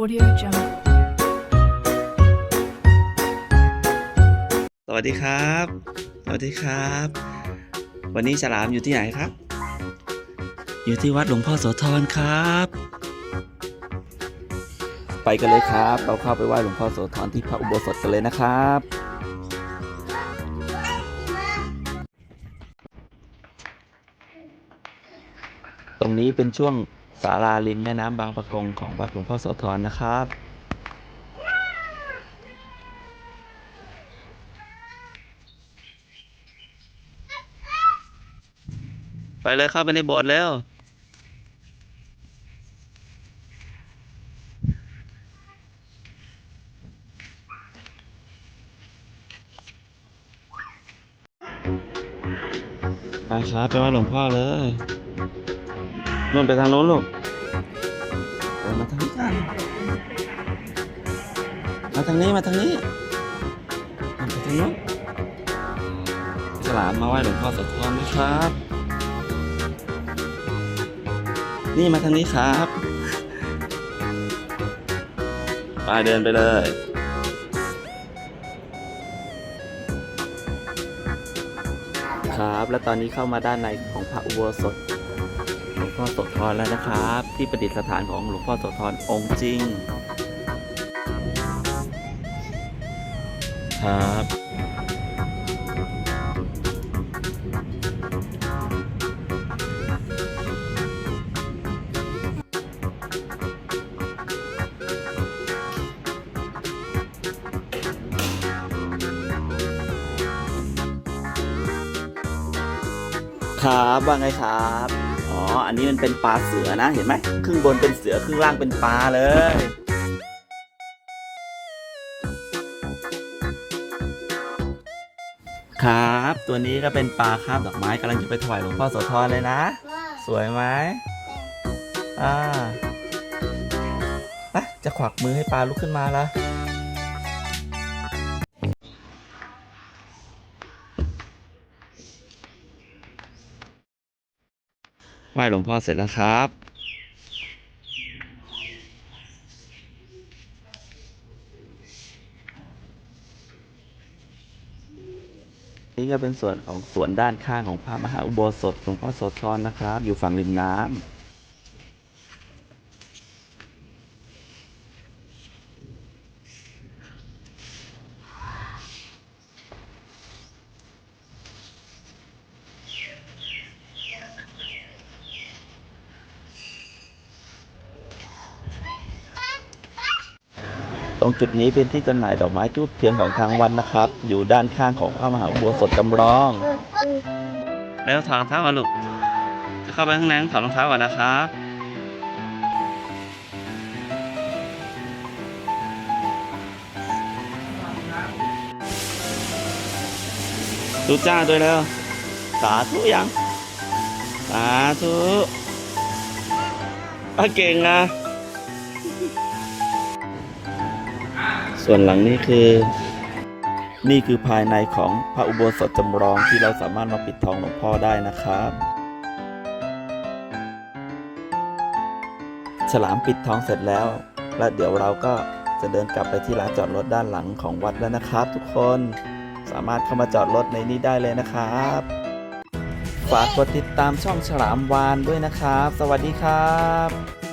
Audio สวัสดีครับ สวัสดีครับ วันนี้ฉลามอยู่ที่ไหนครับ อยู่ที่วัดหลวงพ่อโสธรครับ ไปกันเลยครับ เราเข้าไปไหว้หลวงพ่อโสธรที่พระอุโบสถกันเลยนะครับ ตรงนี้เป็นช่วง ศาลาริมแม่น้ำบางปะกงของวัดหลวงพ่อโสธรนะครับ ไปเลยเข้าไปในโบสถ์แล้วไปครับไปว่าหลวงพ่อเลย นู่นไปทางโน้นลูกเออมาทางนี้กันมาทางนี้มาทางนี้มาไปทางโน้นฉลามมาไหว้หลวงพ่อโสธรนะครับ นี่มาทางนี้ครับไปเดินไปเลยครับ และตอนนี้เข้ามาด้านในของพระอุโบสถ พ่อโสธรแล้วนะครับ ที่ประดิษฐานของหลวงพ่อโสธรองค์จริง ครับครับว่าไงครับ อ๋ออันนี้มันเป็นปลาเสือนะ เห็นไหมครึ่งบนเป็นเสือครึ่งล่างเป็นปลาเลย ครับ ตัวนี้ก็เป็นปลาคาบดอกไม้กำลังจะไปถวายหลวงพ่อโสธรเลยนะ สวยไหมอ่าอะจะขวักมือให้ปลาลุกขึ้นมาละ ไหว้หลวงพ่อเสร็จแล้วครับ นี่ก็เป็นส่วนของสวนด้านข้างของพระมหาอุโบสถหลวงพ่อโสธรนะครับ อยู่ฝั่งริมน้ำ รงจุดนี้เป็นที่จำหน่ายดอกไม้ทูบเทียนของทางวัดนะครับ อยู่ด้านข้างของพระมหาอุโบสถจำลอง แล้วถอดรองเท้าก่อนลูกจะเข้าไปข้างในต้องถอดรองเท้าก่อนนะครับ ดูจ้าด้วยแล้ว สาธุยัง สาธุป้าเก่งนะ ส่วนหลังนี้คือ นี่คือภายในของพระอุโบสถจำลองที่เราสามารถมาปิดทองหลวงพ่อได้นะครับ ฉลามปิดทองเสร็จแล้ว และเดี๋ยวเราก็จะเดินกลับไปที่ลานจอดรถด้านหลังของวัดแล้วนะครับ ทุกคนสามารถเข้ามาจอดรถในนี้ได้เลยนะครับ ฝากกดติดตามช่องฉลามวานด้วยนะครับ สวัสดีครับ